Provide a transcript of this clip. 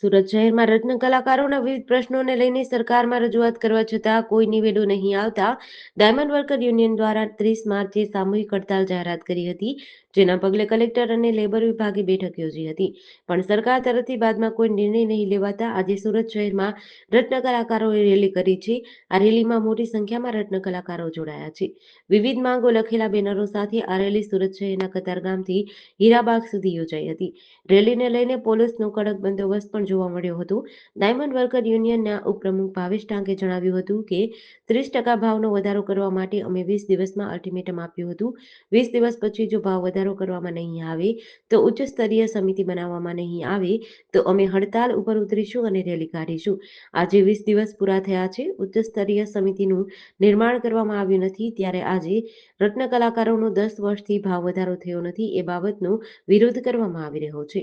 સુરત શહેરમાં રત્ન કલાકારોના વિવિધ પ્રશ્નોને લઈને સરકારમાં રજૂઆત કરવા છતાં કોઈ નિવેડો નહીં આવતા. ડાયમંડ વર્કર યુનિયન દ્વારા ત્રીસ માર્ચે સામૂહિક હડતાલ જાહેરાત કરી હતી, જેના પગલે કલેક્ટર અને લેબર વિભાગે બેઠક યોજી હતી. પણ સરકાર તરફથી બાદમાં કોઈ નિર્ણય નહીં લેવાતા આજે સુરત શહેરમાં રત્ન કલાકારોએ રેલી કરી છે. આ રેલીમાં મોટી સંખ્યામાં રત્ન કલાકારો જોડાયા છે. વિવિધ માંગો લખેલા બેનરો સાથે આ રેલી સુરત શહેરના કતારગામથી હીરાબાગ સુધી યોજાઈ હતી. રેલીને લઈને પોલીસનો કડક બંદોબસ્ત પણ જોવા મળ્યો હતો. ડાયમંડ વર્કર યુનિયનના ઉપપ્રમુખ ભાવેશ ટાંકે જણાવ્યું હતું કે, ત્રીસ ટકા ભાવનો વધારો કરવા માટે અમે વીસ દિવસમાં અલ્ટિમેટમ આપ્યું હતું. વીસ દિવસ પછી જો ભાવ વધારો કરવામાં નહીં આવે, તો ઉચ્ચ સ્તરીય સમિતિ બનાવવામાં નહીં આવે, તો અમે હડતાલ ઉપર ઉતરીશું અને રેલી કાઢીશું. આજે વીસ દિવસ પૂરા થયા છે. ઉચ્ચ સ્તરીય સમિતિનું નિર્માણ કરવામાં આવ્યું નથી. ત્યારે આજે રત્ન કલાકારોનો દસ વર્ષથી ભાવ વધારો થયો નથી. એ બાબતનો વિરોધ કરવામાં આવી રહ્યો છે.